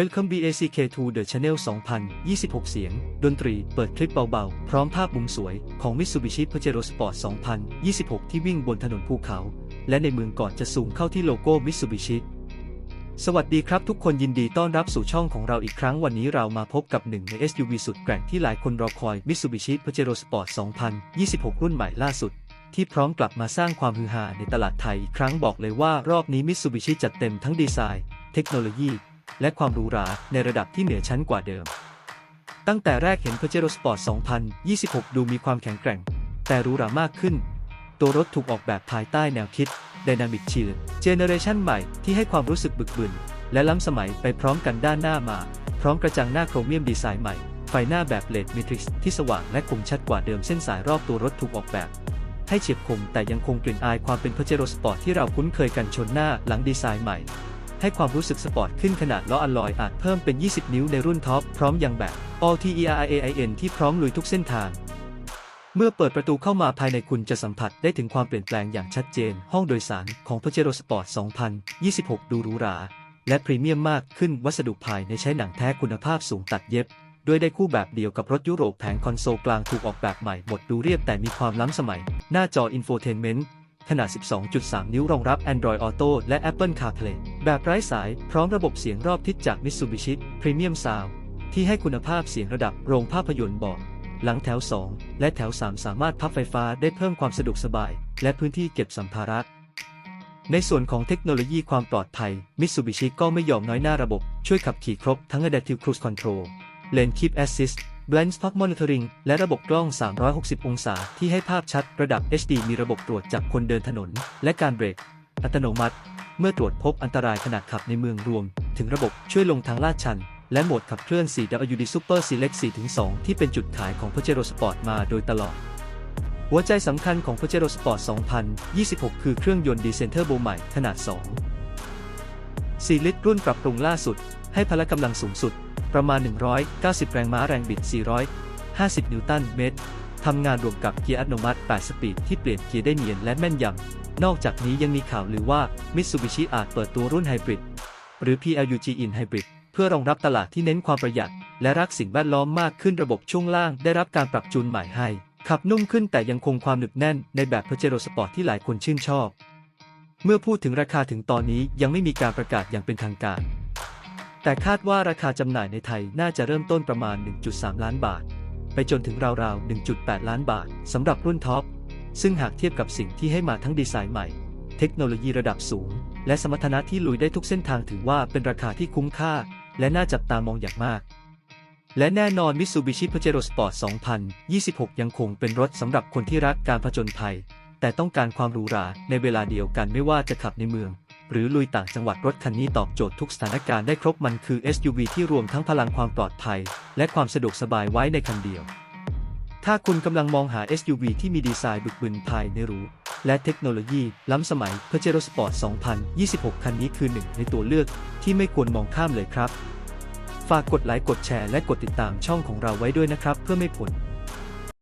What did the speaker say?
Welcome BACK to the Channel 2026 เสียง ดนตรี เปิดคลิปเบาๆ พร้อมภาพมุมสวยของ Mitsubishi Pajero Sport 2026 ที่วิ่งบนถนนภูเขา และในเมืองก่อนจะซูมเข้าที่โลโก้ Mitsubishi สวัสดีครับทุกคนยินดีต้อนรับสู่ช่องของเราอีกครั้งวันนี้เรามาพบกับหนึ่งใน SUV สุดแกร่งที่หลายคนรอคอย Mitsubishi Pajero Sport 2026 รุ่นใหม่ล่าสุดที่พร้อมกลับมาสร้างความฮือฮาในตลาดไทยอีกครั้งบอกเลยว่ารอบนี้ Mitsubishi จัดเต็มทั้งดีไซน์ เทคโนโลยี และความหรูหราในระดับที่เหนือชั้นกว่าเดิม ตั้งแต่แรกเห็น Pajero Sport 2026 ดูมีความแข็งแกร่ง แต่หรูหรามากขึ้น ตัวรถถูกออกแบบภายใต้แนวคิด Dynamic Chill Generation ใหม่ที่ให้ความรู้สึกบึกบึน และล้ำสมัยไปพร้อมกันด้านหน้ามา พร้อมกระจังหน้าโครเมียมดีไซน์ใหม่ ไฟหน้าแบบเลดมิทริกซ์ที่สว่างและคมชัดกว่าเดิมเส้นสายรอบตัวรถถูกออกแบบให้เฉียบคมแต่ยังคงกลิ่นอายความเป็น Pajero Sport ที่เราคุ้นเคยกันชนหน้าหลังดีไซน์ใหม่ ให้ความรู้สึกสปอร์ตขึ้นขนาดล้ออลลอยอาจเพิ่มเป็น 20 นิ้วในรุ่นท็อปพร้อมยังแบบ All TERAIN ที่พร้อมลุยทุกเส้นทาง เมื่อเปิดประตูเข้ามาภายในคุณจะสัมผัสได้ถึงความเปลี่ยนแปลงอย่างชัดเจน ห้องโดยสารของ Pajero Sport 2026 ดูหรูหรา และพรีเมียมมากขึ้นวัสดุภายในใช้หนังแท้คุณภาพสูงตัดเย็บด้วยได้คู่แบบเดียวกับรถยุโรปแผงคอนโซลกลางถูกออกแบบใหม่หมดดูเรียบแต่มีความล้ำสมัย หน้าจออินโฟเทนเมนต์ขนาด 12.3 นิ้วรองรับ Android Auto และ Apple CarPlay แบบไร้สายพร้อมระบบเสียงรอบทิศจาก Mitsubishi Premium Sound ที่ให้คุณภาพเสียงระดับโรงภาพยนตร์บอก หลังแถว 2 และแถว 3 สามารถพับไฟฟ้าได้เพิ่มความสะดวกสบาย และพื้นที่เก็บสัมภาระในส่วนของเทคโนโลยีความปลอดภัย Mitsubishi ก็ไม่ยอมน้อยหน้าระบบ ช่วยขับขี่ครบทั้ง Adaptive Cruise Control Lane Keep Assist Blind Spot Monitoring และระบบกล้อง 360 องศา ที่ให้ภาพชัดระดับ HD มีระบบตรวจจับคนเดินถนน และการเบรก อัตโนมัติ เมื่อตรวจพบอันตรายขณะขับในเมืองรวม ถึงระบบช่วยลงทางลาดชัน และโหมดขับเคลื่อน 4WD Super Select 4-2 ที่เป็นจุดขายของ Pajero Sport มาโดยตลอด หัวใจสำคัญของ Pajero Sport 2026 คือเครื่องยนต์ดีเซนเทอร์โบใหม่ขนาด 2 4 ลิตรรุ่นปรับปรุงล่าสุด ให้พละกำลังสูงสุด ประมาณ 190 แรงม้าแรงบิด 450 นิวตันเมตร ทำงานรวมกับเกียร์อัตโนมัติ 8 สปีดที่เปลี่ยนเกียร์ได้เนียนและแม่นยำ นอกจากนี้ยังมีข่าวลือว่า Mitsubishi อาจเปิดตัวรุ่นไฮบริดหรือ PLUG In Hybrid เพื่อรองรับตลาดที่เน้นความประหยัด และรักสิ่งแวดล้อมมากขึ้นระบบช่วงล่างได้รับการปรับจูนใหม่ให้ ขับนุ่มขึ้นแต่ยังคงความหนึบแน่นในแบบ Pajero Sport ที่หลายคนชื่นชอบ เมื่อพูดถึงราคาถึงตอนนี้ยังไม่มีการประกาศอย่างเป็นทางการแต่คาดว่าราคาจำหน่ายในไทยน่าจะเริ่มต้นประมาณ 1.3 ล้านบาท ไปจนถึงราวๆ 1.8 ล้านบาทสำหรับรุ่นท็อป ซึ่งหากเทียบกับสิ่งที่ให้มาทั้งดีไซน์ใหม่ เทคโนโลยีระดับสูง และสมรรถนะที่ลุยได้ทุกเส้นทางถือว่าเป็นราคาที่คุ้มค่า และน่าจับตามองอย่างมากและแน่นอน Mitsubishi Pajero Sport 2026 ยังคงเป็นรถสำหรับคนที่รักการผจญภัย แต่ต้องการความหรูหราในเวลาเดียวกันไม่ว่าจะขับในเมือง หรือลุยต่างจังหวัดรถคันนี้ตอบโจทย์ทุกสถานการณ์ได้ครบมันคือ SUV ที่รวมทั้งพลังความปลอดภัย และความสะดวกสบายไว้ในคันเดียว ถ้าคุณกำลังมองหา SUV ที่มีดีไซน์บึกบึนภายในหรูและเทคโนโลยี ล้ำสมัย Pajero Sport 2026 คันนี้คือหนึ่งในตัวเลือกที่ไม่ควรมองข้ามเลยครับ ฝากกดไลค์กดแชร์และกดติดตามช่องของเราไว้ด้วยนะครับ เพื่อไม่ผล